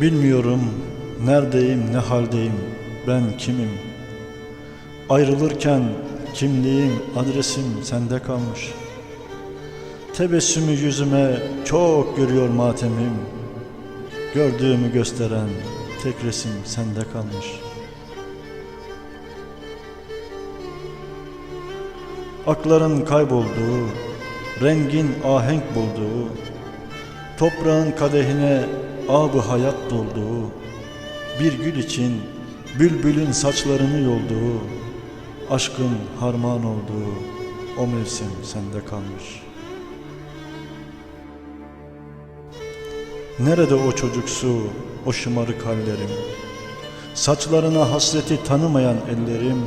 Bilmiyorum neredeyim ne haldeyim ben kimim? Ayrılırken kimliğim adresim sende kalmış. Tebessümü yüzüme çok görüyor matemim. Gördüğümü gösteren tek resim sende kalmış. Akların kaybolduğu, rengin ahenk bulduğu Toprağın kadehine abı hayat dolduğu, bir gül için bülbülün saçlarını yolduğu, aşkın harman olduğu o mevsim sende kalmış. Nerede o çocuksu, o şımarık hallerim, saçlarına hasreti tanımayan ellerim,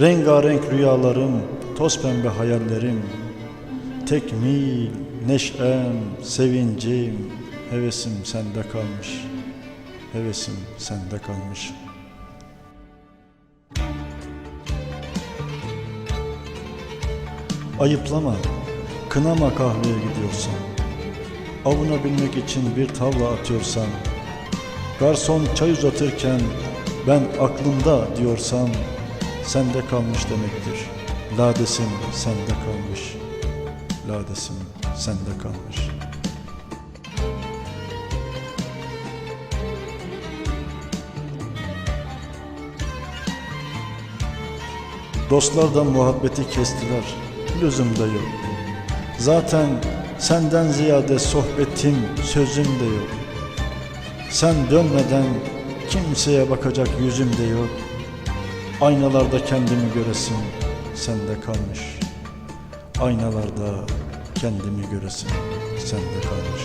rengarenk rüyalarım, toz pembe hayallerim, tekmil, neşem, sevincim, hevesim sende kalmış. Hevesim sende kalmış. Ayıplama, kınama kahveye gidiyorsan. Avunabilmek için bir tavla atıyorsan. Garson çay uzatırken ben aklımda diyorsan sende kalmış demektir. Ladesim sende kalmış. Ladesim sende kalmış. Dostlardan muhabbeti kestiler, lüzum da yok. Zaten senden ziyade sohbetim, sözüm de yok. Sen dönmeden kimseye bakacak yüzüm de yok. Aynalarda kendimi göresim sende kalmış. Aynalarda kendimi göresim sende kalmış.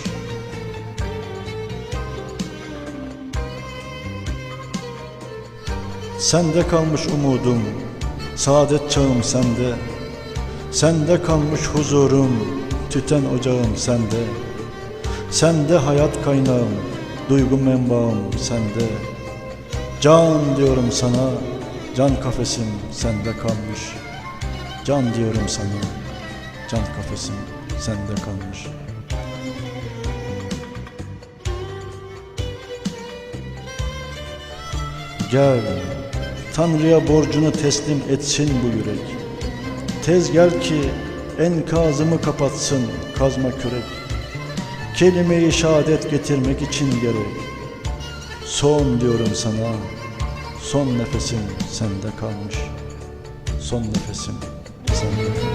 Sende kalmış umudum, saadet çağım sende. Sende kalmış huzurum, tüten ocağım sende. Sende hayat kaynağım, duygu menbaım sende. Can diyorum sana, can kafesim sende kalmış. Can diyorum sana, can kafesim sende kalmış. Gel, Tanrı'ya borcunu teslim etsin bu yürek. Tez gel ki enkazımı kapatsın kazma kürek. Kelime-i şehadet getirmek için gerek. Son diyorum sana, son nefesim sende kalmış. Son nefesim sende